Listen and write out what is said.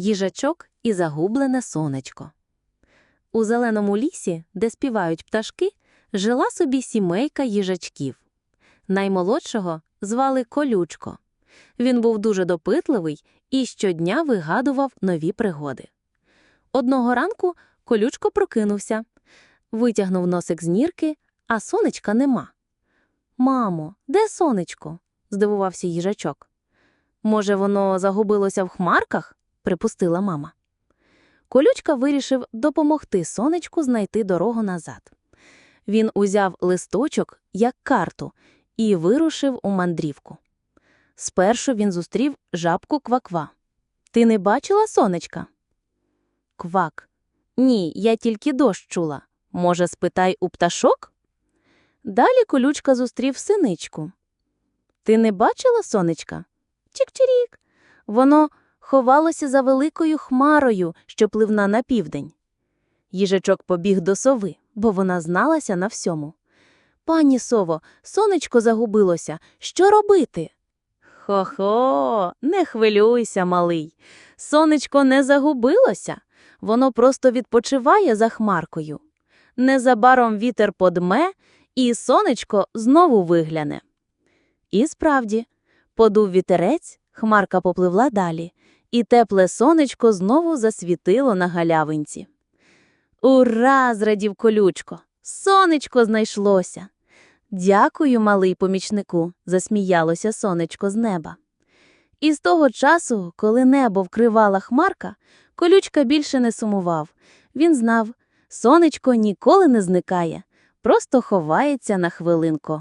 Їжачок і загублене сонечко. У зеленому лісі, де співають пташки, жила собі сімейка їжачків. Наймолодшого звали Колючко. Він був дуже допитливий і щодня вигадував нові пригоди. Одного ранку Колючко прокинувся, витягнув носик з нірки, а сонечка нема. Мамо, де сонечко? здивувався їжачок. Може, воно загубилося в хмарках? Припустила мама. Колючка вирішив допомогти сонечку знайти дорогу назад. Він узяв листочок як карту і вирушив у мандрівку. Спершу він зустрів жабку кваква. Ти не бачила сонечка? Квак. Ні, я тільки дощ чула. Може, спитай у пташок? Далі колючка зустрів синичку. Ти не бачила сонечка? Чік-чирік. Воно ховалося за великою хмарою, що пливна на південь. Їжачок побіг до сови, бо вона зналася на всьому. Пані сово, сонечко загубилося. Що робити? Хо-хо, не хвилюйся, малий. Сонечко не загубилося. Воно просто відпочиває за хмаркою. Незабаром вітер подме, і сонечко знову вигляне. І справді, подув вітерець, хмарка попливла далі, і тепле сонечко знову засвітило на галявинці. Ура! зрадів колючко. Сонечко знайшлося. Дякую, малий помічнику, засміялося сонечко з неба. І з того часу, коли небо вкривала хмарка, колючка більше не сумував. Він знав, сонечко ніколи не зникає, просто ховається на хвилинку.